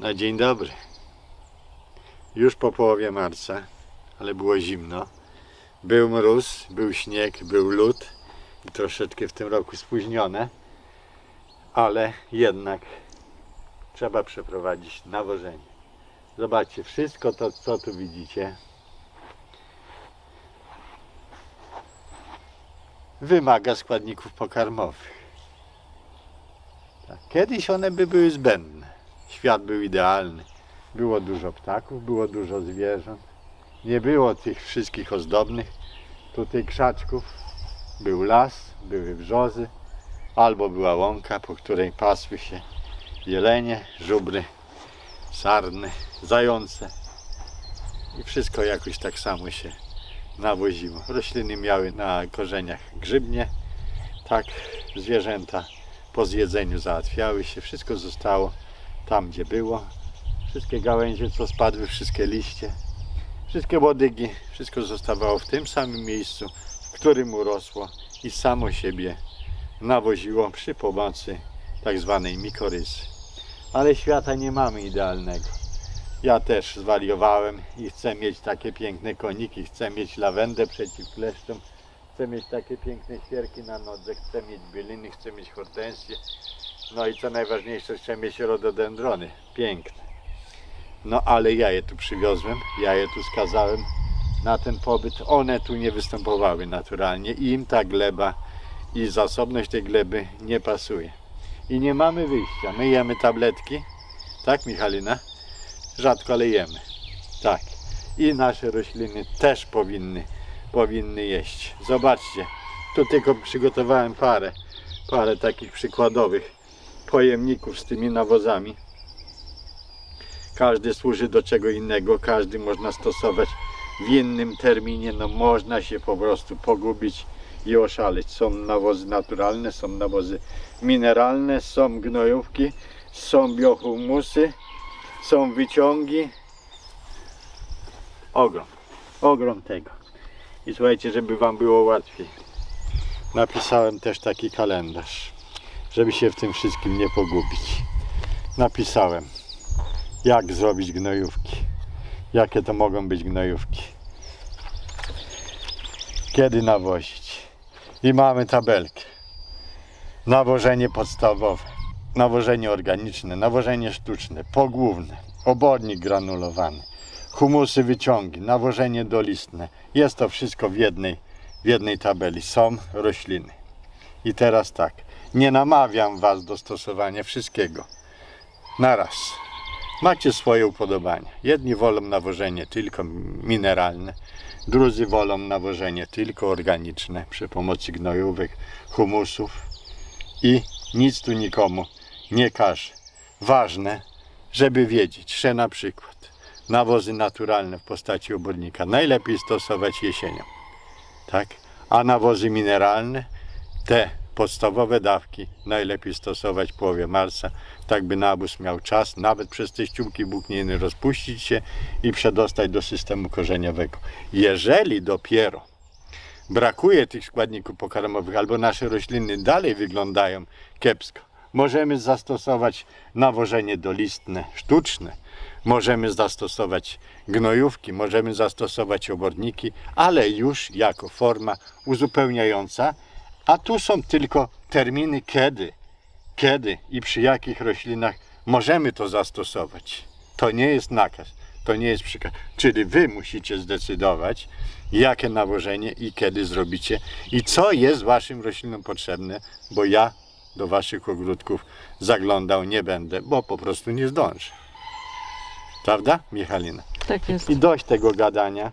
Na dzień dobry. Już po połowie marca, ale było zimno. Był mróz, był śnieg, był lód i troszeczkę w tym roku spóźnione, ale jednak trzeba przeprowadzić nawożenie. Zobaczcie, wszystko to, co tu widzicie, wymaga składników pokarmowych. Tak. Kiedyś one by były zbędne. Świat był idealny. Było dużo ptaków, było dużo zwierząt. Nie było tych wszystkich ozdobnych tutaj krzaczków. Był las, były brzozy, albo była łąka, po której pasły się jelenie, żubry, sarny, zające. I wszystko jakoś tak samo się nawoziło. Rośliny miały na korzeniach grzybnie, tak zwierzęta po zjedzeniu załatwiały się, wszystko zostało tam, gdzie było. Wszystkie gałęzie, co spadły, wszystkie liście, wszystkie łodygi, wszystko zostawało w tym samym miejscu, w którym urosło i samo siebie nawoziło przy pomocy tak zwanej mikorysy. Ale świata nie mamy idealnego. Ja też zwariowałem i chcę mieć takie piękne koniki, chcę mieć lawendę przeciw kleszczom, chcę mieć takie piękne świerki na nodze, chcę mieć bieliny, chcę mieć hortensje. No i co najważniejsze, chcę mieć rododendrony. Piękne. No ale ja je tu przywiozłem, ja je tu skazałem na ten pobyt. One tu nie występowały naturalnie i im ta gleba i zasobność tej gleby nie pasuje. I nie mamy wyjścia. My jemy tabletki, tak Michalina? Rzadko, ale jemy. Tak. I nasze rośliny też powinny, powinny jeść. Zobaczcie, tu tylko przygotowałem parę, parę takich przykładowych pojemników z tymi nawozami. Każdy służy do czego innego, każdy można stosować w innym terminie. No można się po prostu pogubić i oszaleć. Są nawozy naturalne, są nawozy mineralne, są gnojówki, są biohumusy, są wyciągi. Ogrom, ogrom tego. I słuchajcie, żeby Wam było łatwiej. Napisałem też taki kalendarz, żeby się w tym wszystkim nie pogubić. Napisałem, jak zrobić gnojówki. Jakie to mogą być gnojówki. Kiedy nawozić. I mamy tabelkę. Nawożenie podstawowe, nawożenie organiczne, nawożenie sztuczne, pogłówne, obornik granulowany, humusy wyciągi, nawożenie dolistne. Jest to wszystko w jednej, w jednej tabeli. Są rośliny. I teraz tak, nie namawiam Was do stosowania wszystkiego. Naraz. Macie swoje upodobania. Jedni wolą nawożenie tylko mineralne, drudzy wolą nawożenie tylko organiczne przy pomocy gnojówek, humusów i nic tu nikomu nie każe. Ważne, żeby wiedzieć, że na przykład nawozy naturalne w postaci obornika najlepiej stosować jesienią, tak? A nawozy mineralne, te podstawowe dawki. Najlepiej stosować w połowie marca, tak by nawóz miał czas, nawet przez te ściółki błókniny rozpuścić się i przedostać do systemu korzeniowego. Jeżeli dopiero brakuje tych składników pokarmowych albo nasze rośliny dalej wyglądają kiepsko, możemy zastosować nawożenie dolistne, sztuczne, możemy zastosować gnojówki, możemy zastosować oborniki, ale już jako forma uzupełniająca, a tu są tylko terminy kiedy, kiedy i przy jakich roślinach możemy to zastosować. To nie jest nakaz, to nie jest przykaz. Czyli wy musicie zdecydować, jakie nawożenie i kiedy zrobicie i co jest waszym roślinom potrzebne, bo ja do waszych ogródków zaglądał nie będę, bo po prostu nie zdążę. Prawda, Michalina? Tak jest. I dość tego gadania.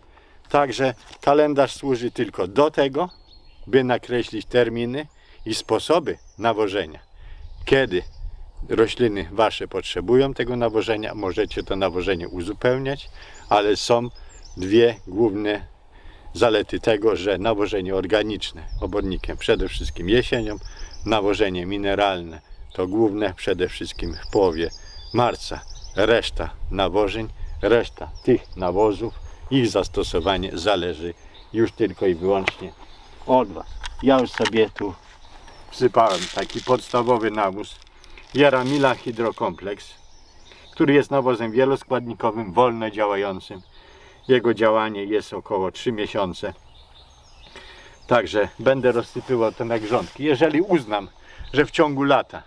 Także kalendarz służy tylko do tego, by nakreślić terminy i sposoby nawożenia. Kiedy rośliny wasze potrzebują tego nawożenia, możecie to nawożenie uzupełniać, ale są dwie główne zalety tego, że nawożenie organiczne obornikiem przede wszystkim jesienią, nawożenie mineralne to główne przede wszystkim w połowie marca. Reszta nawożeń, reszta tych nawozów, ich zastosowanie zależy już tylko i wyłącznie od Was. Ja już sobie tu wsypałem taki podstawowy nawóz Jaramila Hydrokompleks, który jest nawozem wieloskładnikowym, wolno działającym. Jego działanie jest około 3 miesiące. Także będę rozsypywał to na grządki. Jeżeli uznam, że w ciągu lata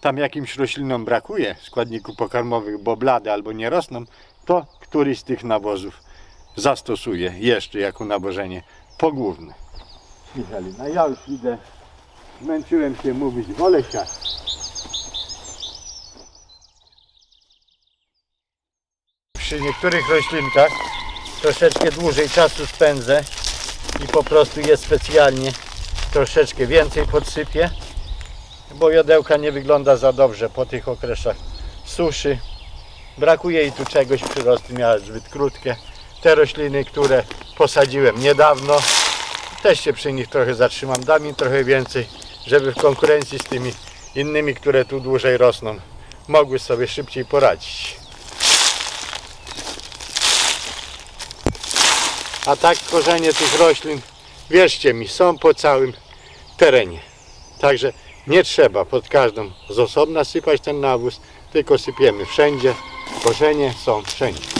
tam jakimś roślinom brakuje składników pokarmowych, bo blade albo nie rosną, to któryś z tych nawozów zastosuję jeszcze jako nawożenie pogłówne. Michalina, ja już idę. Zmęczyłem się mówić, wolę siać. Przy niektórych roślinkach troszeczkę dłużej czasu spędzę i po prostu je specjalnie troszeczkę więcej podsypię, bo jodełka nie wygląda za dobrze po tych okresach suszy. Brakuje jej tu czegoś, przyrosty miała zbyt krótkie. Te rośliny, które posadziłem niedawno, też się przy nich trochę zatrzymam. Dam im trochę więcej, żeby w konkurencji z tymi innymi, które tu dłużej rosną, mogły sobie szybciej poradzić. A tak korzenie tych roślin, wierzcie mi, są po całym terenie. Także nie trzeba pod każdą z osobna sypać ten nawóz, tylko sypiemy wszędzie. Korzenie są wszędzie.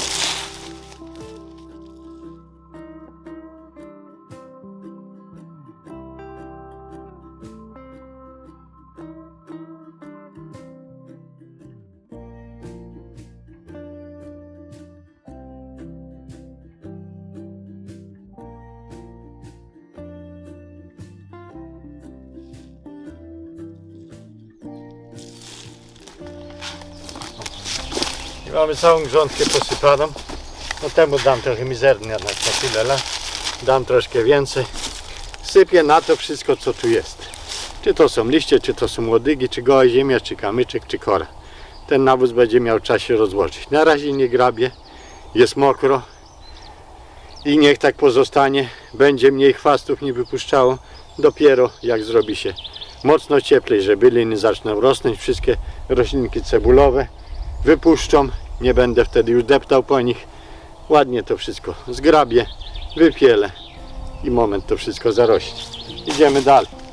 I mamy całą grządkę posypaną. No temu dam trochę mizernie na tyle lat. Dam troszkę więcej. Sypię na to wszystko co tu jest. Czy to są liście, czy to są łodygi, czy goła ziemia, czy kamyczek, czy kora. Ten nawóz będzie miał czas się rozłożyć. Na razie nie grabie, jest mokro i niech tak pozostanie. Będzie mniej chwastów nie wypuszczało. Dopiero jak zrobi się mocno cieplej, że byliny zaczną rosnąć, wszystkie roślinki cebulowe wypuszczą, nie będę wtedy już deptał po nich. Ładnie to wszystko zgrabię, wypielę i moment to wszystko zarośnie. Idziemy dalej.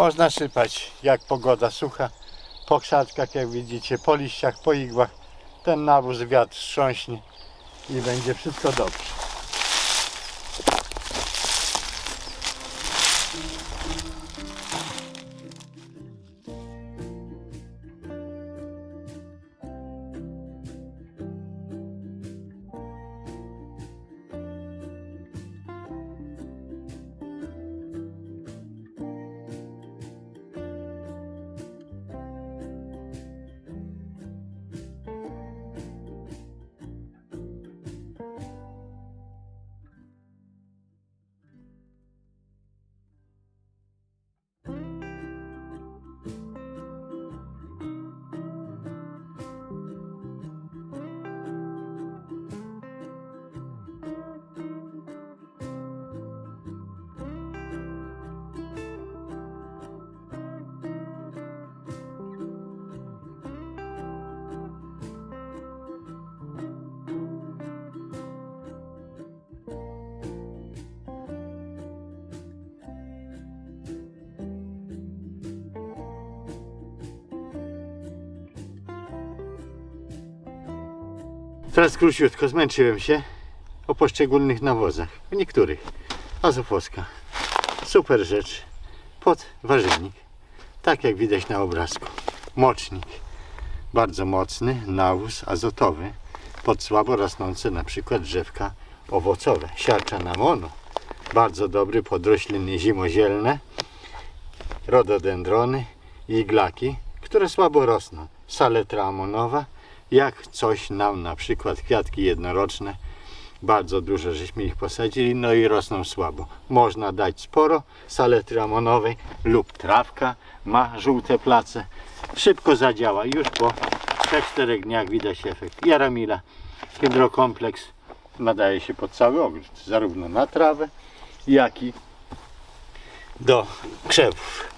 Można sypać jak pogoda sucha, po krzaczkach jak widzicie, po liściach, po igłach. Ten nawóz wiatr strząśnie i będzie wszystko dobrze. Teraz króciutko zmęczyłem się o poszczególnych nawozach. O niektórych. Azofowska. Super rzecz. Pod warzywnik. Tak jak widać na obrazku. Mocznik. Bardzo mocny nawóz azotowy pod słabo rosnące na przykład drzewka owocowe. Siarcza na mono. Bardzo dobry pod rośliny zimozielne. Rododendrony iglaki, które słabo rosną. Saletra amonowa jak coś nam na przykład kwiatki jednoroczne Bardzo dużo żeśmy ich posadzili, no i rosną słabo. Można dać sporo saletry amonowej lub trawka, ma żółte place. Szybko zadziała, już po 3-4 dniach widać efekt. Jaramila, hydrokompleks nadaje się pod cały ogród, zarówno na trawę, jak i do krzewów.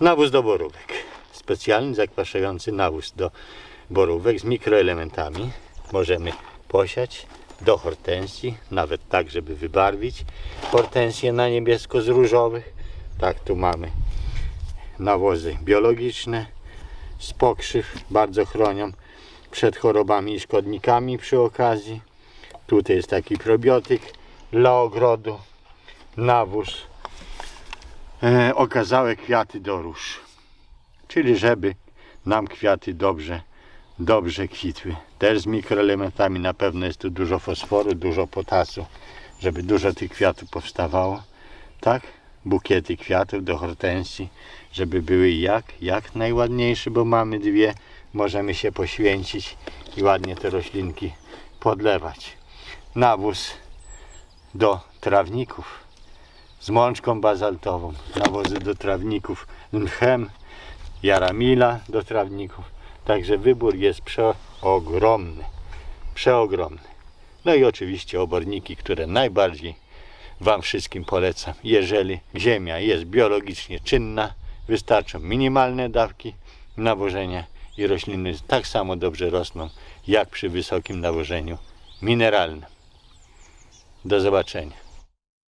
Nawóz do borówek. Specjalny zakwaszający nawóz do borówek z mikroelementami. Możemy posiać do hortensji, nawet tak, żeby wybarwić hortensję na niebiesko z różowych. Tak, tu mamy nawozy biologiczne z pokrzyw, bardzo chronią przed chorobami i szkodnikami przy okazji. Tutaj jest taki probiotyk dla ogrodu, nawóz e, okazałe kwiaty do róż. Czyli żeby nam kwiaty dobrze, dobrze kwitły. Też z mikroelementami na pewno jest tu dużo fosforu, dużo potasu, żeby dużo tych kwiatów powstawało. Tak? Bukiety kwiatów do hortensji, żeby były jak, jak najładniejsze, bo mamy dwie. Możemy się poświęcić i ładnie te roślinki podlewać. Nawóz do trawników z mączką bazaltową, nawozy do trawników mchem, jaramila do trawników. Także wybór jest przeogromny. Przeogromny. No i oczywiście oborniki, które najbardziej Wam wszystkim polecam. Jeżeli ziemia jest biologicznie czynna, wystarczą minimalne dawki nawożenia i rośliny tak samo dobrze rosną, jak przy wysokim nawożeniu mineralnym. Do zobaczenia.